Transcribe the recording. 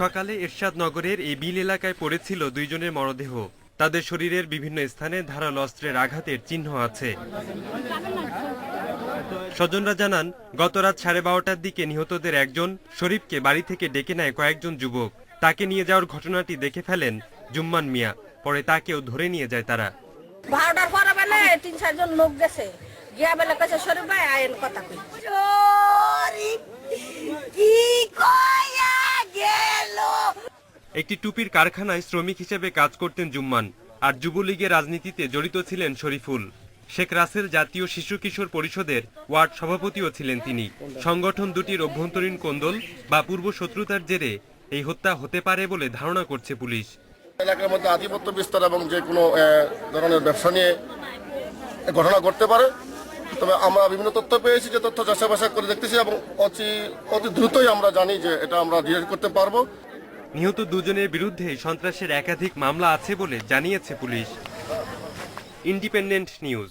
সকালে এরশাদ নগরের এই বিল এলাকায় পড়েছিল দুইজনের মরদেহ। তাদের শরীরের বিভিন্ন স্থানে ধারালো অস্ত্রের আঘাতের চিহ্ন আছে। স্বজনরা জানান, গত রাত সাড়ে বারোটার দিকে নিহতদের একজন শরীফকে বাড়ি থেকে ডেকে নেয় কয়েকজন যুবক। তাকে নিয়ে যাওয়ার ঘটনাটি দেখে ফেলেন জুম্মান মিয়া। পরে তাকেও ধরে নিয়ে যায় তারা। বারোটার পরে বেলে তিন চারজন লোক গেছে। গিয়া বেলে কাছে শরীফ ভাই আইন কথা কই। একটি টুপির কারখানায় শ্রমিক হিসেবে কাজ করতেন জুম্মান, আর যুবলীগের রাজনীতিতে জড়িত ছিলেন শরীফুল। শেখ রাসেল জাতীয় শিশু কিশোর পরিষদের ওয়ার্ড সভাপতিও ছিলেন তিনি। সংগঠন দুটির অভ্যন্তরীণ কোন্দল বা পূর্ব শত্রুতার জেরে এই হত্যা হতে পারে বলে ধারণা করছে পুলিশ। এলাকার মধ্যে আধিপত্য বিস্তার এবং যে কোনো ধরনের ব্যবসা নিয়ে ঘটনা ঘটতে পারে। তবে আমরা বিভিন্ন তথ্য পেয়েছি, যে তথ্য চাষাবাসা করে দেখতেছি এবং অতি অতি দ্রুতই আমরা জানি যে এটা আমরা ডিটেক্ট করতে পারব। নিহত দুজনের বিরুদ্ধে সন্ত্রাসের একাধিক মামলা আছে বলে জানিয়েছে পুলিশ। Independent news.